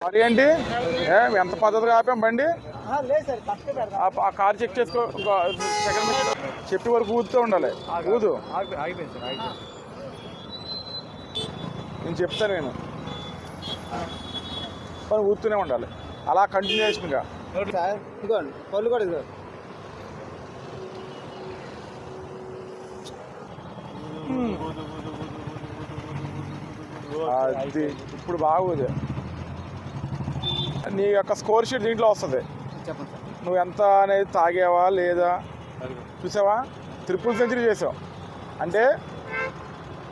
మరి ఏంటి? ఏ ఎంత పద్ధతిగా ఆపాం బండి? ఆ- కార్ చెక్ చేసుకో సెకండ్ మిషన్ చెప్పి వరకు ఊదుతూ ఉండాలి. ఊదు. నేను చెప్తాను నేను. కానీ ఊదుతూనే ఉండాలి. అలా కంటిన్యూషన్గా ఇదిగోండి పళ్ళు కూడా అది ఇప్పుడు బాగుంది నీ యొక్క స్కోర్ షీట్ దీంట్లో వస్తుంది. నువ్వు ఎంత అనేది తాగావా లేదా? చూసావా? ట్రిపుల్ సెంచరీ చేసావు. అంటే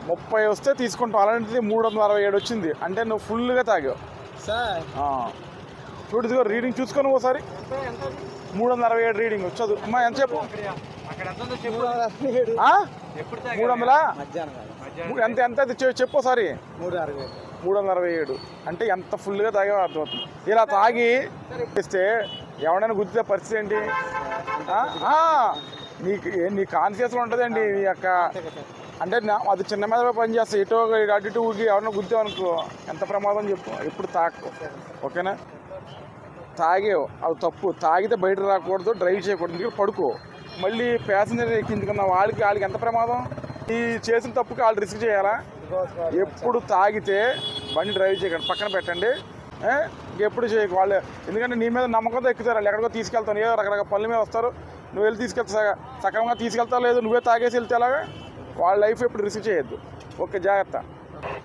ముప్పై వస్తే తీసుకుంటావు. అలాంటిది మూడు వందల అరవై ఏడు వచ్చింది. అంటే నువ్వు ఫుల్గా తాగావు. చూడు ఇదిగో రీడింగ్ చూసుకొని ఒకసారి మూడు వందల అరవై ఏడు రీడింగ్ వచ్చదు. అమ్మా ఎంత చెప్పు? మూడు వందలా? ఎంత ఎంత చెప్పు ఒకసారి. మూడు అరవై మూడు వందల అరవై ఏడు. అంటే ఎంత ఫుల్గా తాగేవో అర్థమవుతుంది. ఇలా తాగి ఇస్తే ఎవడైనా గుర్తితే పరిస్థితి ఏంటి? నీకు నీ కాన్షియస్లో ఉంటుందండి నీ యొక్క అంటే అది చిన్న మీద పని చేస్తా ఇటు ఇటు అటు ఇటు ఊగి ఎవరైనా గుద్దావు అనుకో ఎంత ప్రమాదం చెప్పు. ఎప్పుడు తాకు. ఓకేనా? తాగేవు. అది తప్పు. తాగితే బయట రాకూడదు డ్రైవ్ చేయకూడదు. పడుకో. మళ్ళీ ప్యాసింజర్ ఎక్కించుకున్న వాళ్ళకి వాళ్ళకి ఎంత ప్రమాదం? ఈ చేసిన తప్పుకి వాళ్ళు రిస్క్ చేయాలా? ఎప్పుడు తాగితే బండి డ్రైవ్ చేయకండి. పక్కన పెట్టండి. ఎప్పుడు చేయకు వాళ్ళు. ఎందుకంటే నీ మీద నమ్మకంతో ఎక్కుతారు వాళ్ళు. ఎక్కడికో తీసుకెళ్తాను. ఏదో రకరకాల పనుల మీద వస్తారు. నువ్వు వెళ్ళి తీసుకెళ్తా సక్రమంగా తీసుకెళ్తా లేదు నువ్వే తాగేసి వెళ్తే అలాగా వాళ్ళ లైఫ్ ఎప్పుడు రిస్క్ చేయొద్దు. ఓకే జాగ్రత్త.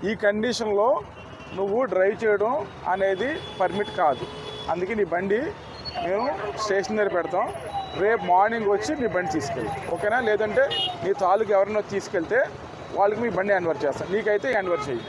ఈ కండిషన్లో నువ్వు డ్రైవ్ చేయడం అనేది పర్మిట్ కాదు. అందుకే నీ బండి మేము స్టేషన్ దగ్గర పెడతాం. రేపు మార్నింగ్ వచ్చి మీ బండి తీసుకెళ్ళి. ఓకేనా? లేదంటే నీ తాలూకు ఎవరినో తీసుకెళ్తే వాళ్ళకి మీ బండి హ్యాండ్ చేస్తాను నీకైతే హ్యాండ్ ఓవర్ చేయి